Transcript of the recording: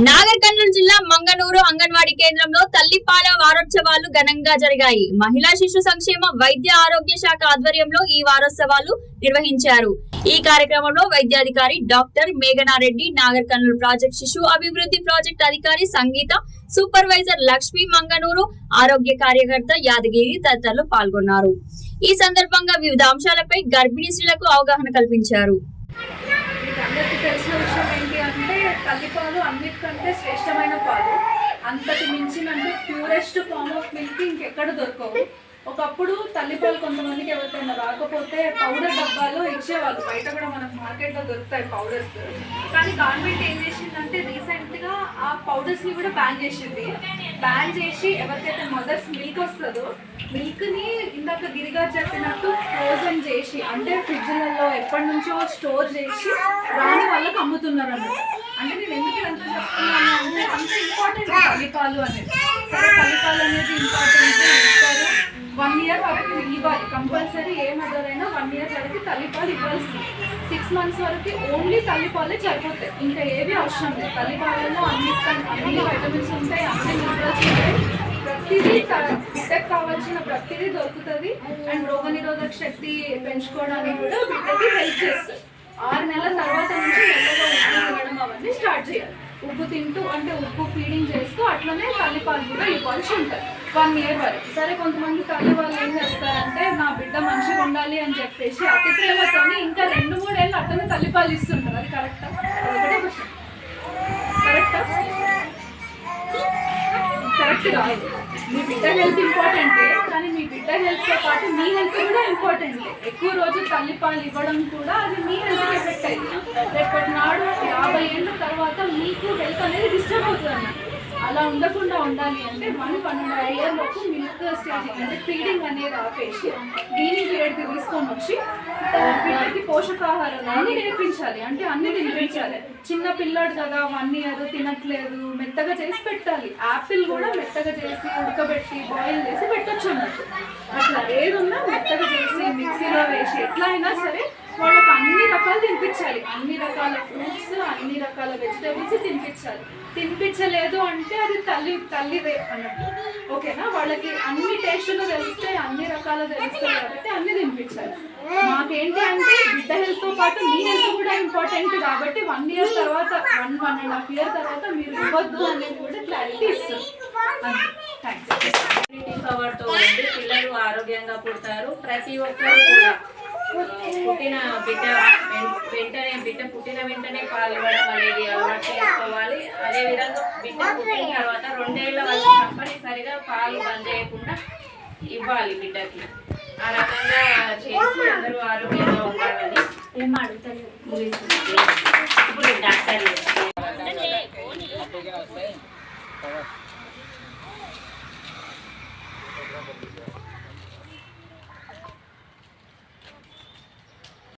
నాగర్ కర్నూలు జిల్లా మంగనూరు అంగన్వాడీ కేంద్రంలో తల్లిపాల వారోత్సవాలు ఘనంగా జరిగాయి. మహిళా శిశు సంక్షేమ వైద్య ఆరోగ్య శాఖ ఆధ్వర్యంలో ఈ వారోత్సవాలు నిర్వహించారు. ఈ కార్యక్రమంలో వైద్యాధికారి డాక్టర్ మేఘనారెడ్డి నాగర్ కర్నూలు ప్రాజెక్ట్ శిశు అభివృద్ధి ప్రాజెక్ట్ అధికారి సంగీత సూపర్వైజర్ లక్ష్మి మంగనూరు ఆరోగ్య కార్యకర్త యాదగిరి తదితరులు పాల్గొన్నారు. ఈ సందర్భంగా వివిధ అంశాలపై గర్భిణీ స్త్రీలకు అవగాహన కల్పించారు మీకు అందరికీ తెలిసిన విషయం ఏంటి అంటే తల్లిపాలు ఇష్టమైన శ్రేష్టమైన పాలు. అంతటి మించిన అంటే ప్యూరెస్ట్ ఫామ్ ఆఫ్ మిల్క్ ఇంకెక్కడ దొరకవు. ఒకప్పుడు తల్లిపాలు కొంతమందికి ఎవరికైనా రాకపోతే పౌడర్ డబ్బాలో ఇచ్చేవాళ్ళు. బయట కూడా మనకు మార్కెట్లో దొరుకుతాయి పౌడర్స్ కానీ గవర్నమెంట్ ఏం చేసిందంటే రీసెంట్గా ఆ పౌడర్స్ని కూడా బ్యాన్ చేసింది. బ్యాన్ చేసి ఎవరికైతే మదర్స్ మిల్క్ వస్తుందో మిల్క్ని ఇందాక గిరిగా చెప్పినట్టు ఫ్రోజన్ చేసి అంటే ఫ్రిడ్జ్లలో ఎప్పటి నుంచో స్టోర్ చేసి రాని వాళ్ళకి అమ్ముతున్నారు అన్నమాట అంటే నేను ఎందుకు ఎంత చెప్తున్నాను అంటే అంత ఇంపార్టెంట్ తల్లిపాలు అనేది సరే తల్లిపాలు అనేది ఇంపార్టెంట్ ఇస్తారు. వన్ ఇయర్ వరకు ఇవ్వాలి. కంపల్సరీ ఏ మదర్ అయినా వన్ ఇయర్ వరకు తల్లిపాలు ఇవ్వాల్సింది సిక్స్ మంత్స్ వరకు ఓన్లీ తల్లిపాలే సరిపోతాయి. ఇంకా ఏవి అవసరం లేదు. తల్లిపాలలో అన్ని అన్ని వైటమిన్స్ ఉంటాయి. అన్ని మినరల్స్ ఉంటాయి. ప్రతిదీ బిడ్డకు కావాల్సిన ప్రతిదీ దొరుకుతుంది. అండ్ రోగనిరోధక శక్తి పెంచుకోవడానికి కూడా బిడ్డకి హెల్ప్ చేస్తుంది. ఆరు నెలల తర్వాత నుంచి మెల్లగా ఉప్పు తినడం అవన్నీ స్టార్ట్ చేయాలి. ఉప్పు తింటూ అంటే ఉప్పు ఫీడింగ్ చేస్తూ అట్లనే తల్లిపాలు కూడా ఇవ్వాల్సి ఉంటుంది. వన్ ఇయర్ వరకు. సరే కొంతమంది తల్లి వాళ్ళు ఏం చేస్తారంటే నా బిడ్డ మంచిగా ఉండాలి అని చెప్పేసి అతి ప్రేమతోనే ఇంకా రెండు మూడేళ్ళు అట్లనే తల్లిపాలు ఇస్తుంటారు. అది కరెక్టా ఒకటే క్వశ్చన్ కరెక్టా కరెక్ట్ కాదు. మీ బిడ్డ హెల్త్ ఇంపార్టెంటే కానీ మీ బిడ్డ హెల్త్తో పాటు మీ హెల్త్ కూడా ఇంపార్టెంట్. ఎక్కువ రోజులు తల్లిపాలు ఇవ్వడం కూడా అది మీ హెల్త్కి ఎఫెక్ట్ అయింది రేపటి నాడు యాభై ఏళ్ళ తర్వాత మీకు హెల్త్ అనేది డిస్టర్బ్ అవుతుంది అలా ఉండకుండా ఉండాలి అంటే వన్ పన్నెండు ఇయర్ వరకు మిల్క్ స్టేజ్ అంటే ఫీడింగ్ అనేది ఆపేసి వీనింగ్ పీరియడ్కి తీసుకొని వచ్చి పిల్లలకి పోషకాహారం అన్ని నేర్పించాలి. అంటే అన్ని తినిపించాలి. చిన్న పిల్లాడు కదా వన్ ఇయర్ తినట్లేదు మెత్తగా చేసి పెట్టాలి. యాపిల్ కూడా మెత్తగా చేసి ఉడకబెట్టి బాయిల్ చేసి పెట్టొచ్చు అన్నట్టు. అట్లా ఏదున్నా మెత్తగా చేసి మిక్సీలో వేసి ఎట్లా అయినా సరే వాళ్ళకి అన్ని రకాలు తినిపించాలి. అన్ని రకాల ఫ్రూట్స్ అన్ని రకాల వెజిటేబుల్స్ తినిపించాలి. తినిపించలేదు అంటే అది తల్లి తల్లిదే అన్నట్టు. ఓకేనా? వాళ్ళకి అన్ని టేస్టులు తెలుస్తాయి అన్ని రకాలు తెలుస్తాయి కాబట్టి అన్ని తినిపించాలి. మాకేంటి అంటే బిడ్డ హెల్త్తో పాటు మీ హెల్త్ కూడా ఇంపార్టెంట్ కాబట్టి వన్ ఇయర్ తర్వాత one one and half year తర్వాత మీరు ఇవ్వద్దు అనేది కూడా క్లారిటీ ఇస్తారు థ్యాంక్స్ ఇమ్యూనిటీ పవర్ పిల్లలు ఆరోగ్యంగా పుడతారు. ప్రతి ఒక్కరు కూడా. పుట్టిన బిడ్డ వెంటనే బిడ్డ పుట్టిన వెంటనే పాలు ఇవ్వడం అనేది అలవాటు చేసుకోవాలి. అదే విధంగా బిడ్డ పుట్టిన తర్వాత రెండేళ్ళ వరకు తప్పనిసరిగా పాలు బంద్ చేయకుండా ఇవ్వాలి బిడ్డకి. ఆ రకంగా చేసి అందరూ ఆరోగ్యంగా ఉండాలని ఏం అడుగుతారు?